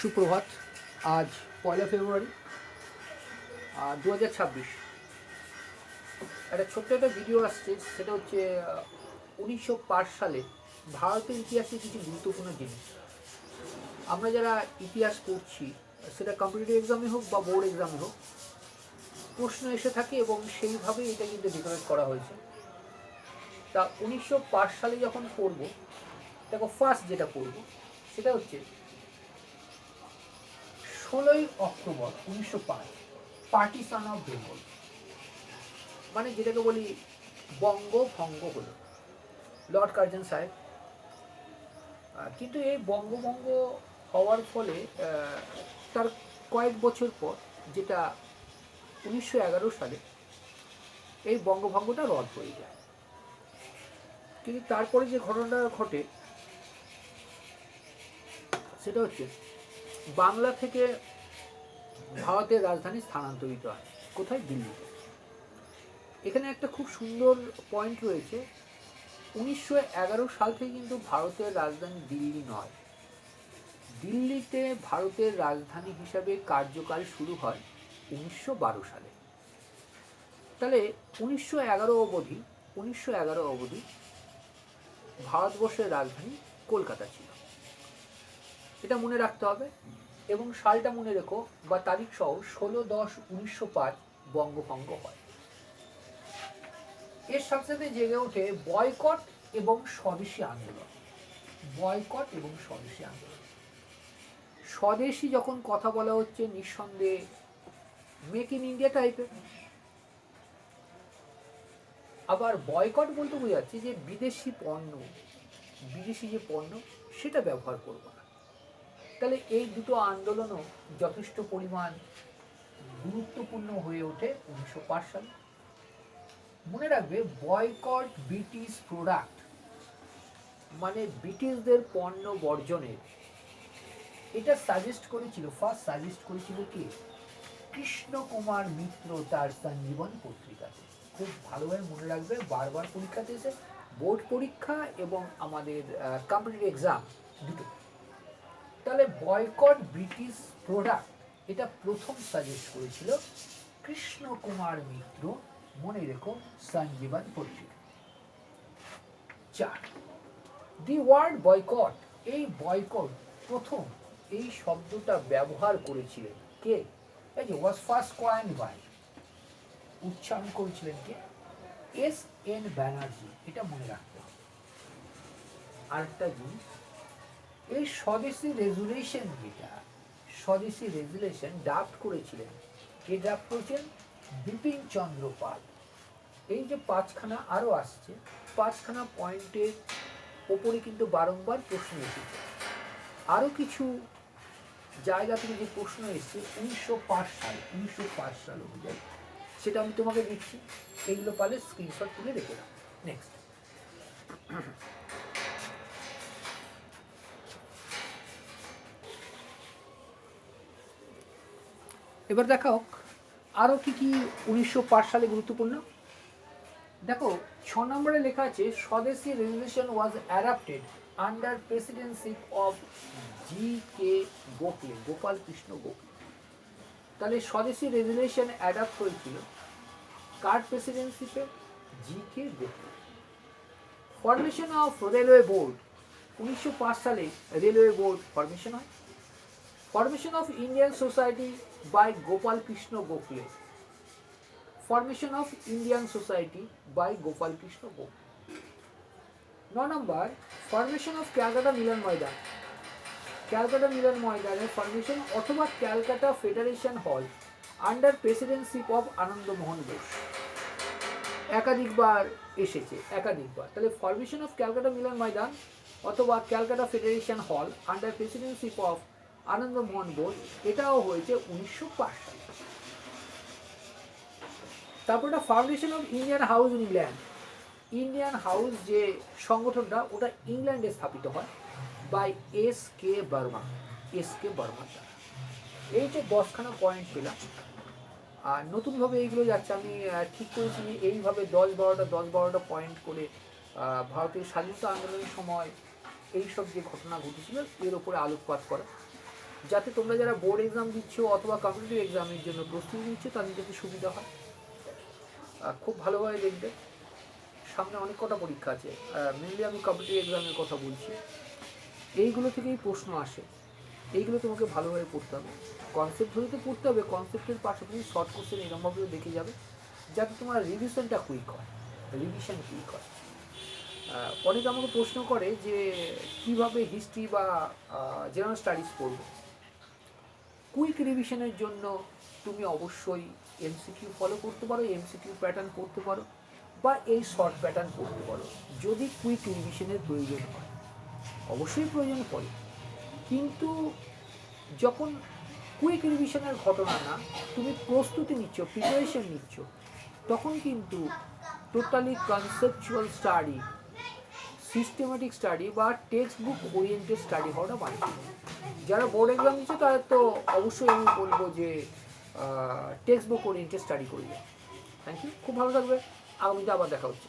সুপ্রভাত। আজ পয়লা ফেব্রুয়ারি দু হাজার ছাব্বিশ। একটা ছোট্ট একটা ভিডিও আসছে, সেটা হচ্ছে উনিশশো পাঁচ সালে ভারতের ইতিহাসে কিছু গুরুত্বপূর্ণ জিনিস। আমরা যারা ইতিহাস পড়ছি, সেটা কম্পিটিটিভ এক্সামে হোক বা বোর্ড এক্সামে হোক, প্রশ্ন এসে থাকে এবং সেইভাবে এটা কিন্তু ডেকোরেট করা হয়েছে। তা উনিশশো পাঁচ সালে যখন পড়ব, দেখো ফার্স্ট যেটা পড়ব, সেটা হচ্ছে ষোলোই অক্টোবর উনিশশো পাঁচ পার্টিসান অফ বেঙ্গল মানে যেটাকে বলি বঙ্গভঙ্গ হলো। লর্ড কার্জন সাহেব। কিন্তু এই বঙ্গভঙ্গ হওয়ার ফলে তার কয়েক বছর পর যেটা উনিশশো এগারো সালে, এই বঙ্গভঙ্গটা রদ হয়ে যায়। কিন্তু তারপরে যে ঘটনাটা ঘটে, সেটা হচ্ছে বাংলা থেকে ভারতের রাজধানী স্থানান্তরিত হয়। কোথায়? দিল্লিতে। এখানে একটা খুব সুন্দর পয়েন্ট রয়েছে। উনিশশো এগারো সাল থেকে কিন্তু ভারতের রাজধানী দিল্লি নয়। দিল্লিতে ভারতের রাজধানী হিসাবে কার্যকাল শুরু হয় উনিশশো বারো সালে। তাহলে উনিশশো এগারো অবধি, উনিশশো এগারো অবধি ভারতবর্ষের রাজধানী কলকাতা ছিল। এটা মনে রাখতে হবে। এবং সালটা মনে রেখো, বা তারিখ সহ ষোলো দশ উনিশশো পাঁচ বঙ্গভঙ্গ হয়। এর সাথে সাথে জেগে ওঠে বয়কট এবং স্বদেশী আন্দোলন। বয়কট এবং স্বদেশী আন্দোলন। স্বদেশী যখন কথা বলা হচ্ছে, নিঃসন্দেহে মেক ইন ইন্ডিয়া টাইপের আবার বয়কট বলতে বোঝাচ্ছে যে বিদেশি পণ্য, বিদেশি যে পণ্য, সেটা ব্যবহার করব তাহলে এই দুটো আন্দোলনও যথেষ্ট পরিমাণ গুরুত্বপূর্ণ হয়ে ওঠে উনিশশো পাঁচ সালে। মনে রাখবে বয়কট ব্রিটিশ প্রোডাক্ট মানে ব্রিটিশদের পণ্য বর্জনের। এটা সাজেস্ট করেছিল ফার্স্ট সাজেস্ট করেছিল কে? কৃষ্ণ কুমার মিত্র তার সঞ্জীবন পত্রিকাতে। খুব ভালোভাবে মনে রাখবে, বারবার পরীক্ষাতে এসে বোর্ড পরীক্ষা এবং আমাদের কম্পিটিটিভ এক্সাম দুটো তাহলে বয়কট ব্রিটিশ প্রোডাক্ট এটা প্রথম সাজেস্ট করেছিল কৃষ্ণ কুমার মিত্র, মনে রেখো, সঞ্জীবন পত্রিকা। চার, দি ওয়ার্ড বয়কট, এই বয়কট প্রথম এই শব্দটা ব্যবহার করেছিলেন কে? এই যে ওয়াজ ফার্স্ট কয়েন বাই উচ্চারণ করেছিলেন কে? এস এন ব্যানার্জি, এটা মনে রাখতে হবে। আরেকটা জিনিস এই স্বদেশি রেজুলেশন যেটা, স্বদেশি রেজুলেশন ড্রাফট করেছিলেন। কে ড্রাফট করেছেন বিপিন চন্দ্র পাল। এই যে পাঁচখানা আরও আসছে, পাঁচখানা পয়েন্টের ওপরে কিন্তু বারংবার প্রশ্ন এসেছে আরও কিছু জায়গা থেকে যে প্রশ্ন এসছে, উনিশশো পাঁচ সাল, উনিশশো পাঁচ সাল অনুযায়ী। সেটা আমি তোমাকে দিচ্ছি, এইগুলো পালে স্ক্রিনশট তুলে রেখে দাও। নেক্সট এবার দেখা হোক, আরও কি কি উনিশশো সালে গুরুত্বপূর্ণ? দেখো, ছ নম্বরে লেখা আছে, Swadeshi resolution was adapted under presidency of G K Gokhale Gopal Krishna Gokhale. তাহলে স্বদেশি রেজুলেশন অ্যাডাপ্ট হয়েছিল কার প্রেসিডেন্সিতে G K Gokhale formation of railway board উনিশশো পাঁচ সালে রেলওয়ে বোর্ড ফরমেশন হয়। Formation of Indian society by Gopal Krishna Gokhale formation of Indian society by Gopal Krishna Gokhale ন নম্বর ফরমেশন অফ ক্যালকাটা মিলন ময়দান ক্যালকাটা মিলন ময়দানের ফরমেশন অথবা Calcutta federation hall under presidentship of Anandamohan Ghosh একাধিকবার এসেছে, একাধিকবার। তাহলে ফরমেশন অফ ক্যালকাটা মিলন ময়দান অথবা Calcutta federation hall under presidentship of Anandamohan Ghosh এটাও হয়েছে উনিশশো পাঁচ সালে তারপর একটা foundation of Indian house in England Indian house যে সংগঠনটা, ওটা ইংল্যান্ডে স্থাপিত হয় by S K Varma S K বর্মার এই যে দশখানা পয়েন্ট পেলাম। আর নতুনভাবে এইগুলো যাচ্ছে, আমি ঠিক করেছি এইভাবে দশ বারোটা দশ বারোটা পয়েন্ট করে ভারতের স্বাধীনতা আন্দোলনের সময় এইসব যে ঘটনা ঘটেছিল, এর ওপরে আলোকপাত করা। যাতে তোমরা যারা বোর্ড এক্সাম দিচ্ছ অথবা কম্পিটিটিভ এক্সামের জন্য প্রস্তুতি নিচ্ছ তাদের যাতে সুবিধা হয়। খুব ভালোভাবে দেখবে। সামনে অনেক কটা পরীক্ষা আছে। মেনলি আমি কম্পিটিটিভ এক্সামের কথা বলছি। এইগুলো থেকেই প্রশ্ন আসে। এইগুলো তোমাকে ভালোভাবে পড়তে হবে। কনসেপ্ট ধরে তো পড়তে হবে। কনসেপ্টের পাশাপাশি শর্ট কোশ্চেন এরকমভাবে দেখে যাবে। যাতে তোমার রিভিশনটা কুইক হয়। রিভিশন কুইক হয়। অনেকে আমাকে প্রশ্ন করে যে কীভাবে হিস্ট্রি বা জেনারেল স্টাডিজ পড়ব। কুইক রিভিশনের জন্য তুমি অবশ্যই এমসিকিউ ফলো করতে পারো এমসিকিউ প্যাটার্ন করতে পারো বা এই শর্ট প্যাটার্ন করতে পারো। যদি কুইক রিভিশনের প্রয়োজন হয়, অবশ্যই প্রয়োজন পড়ে। কিন্তু যখন কুইক রিভিশনের ঘটনা না, তুমি প্রস্তুতি নিচ্ছ প্রিপারেশন নিচ্ছ, তখন কিন্তু totally conceptual study systematic study বা টেক্সট বুক ওরিয়েন্টেড স্টাডি হওয়াটা বাঞ্ছিত যারা বোর্ড এক্সাম দিচ্ছে তাদের তো অবশ্যই আমি বলব যে টেক্সট বুক ওরিয়েন্টেড স্টাডি করবে থ্যাংক ইউ খুব ভালো থাকবে। আগামীতে আবার দেখা হচ্ছে।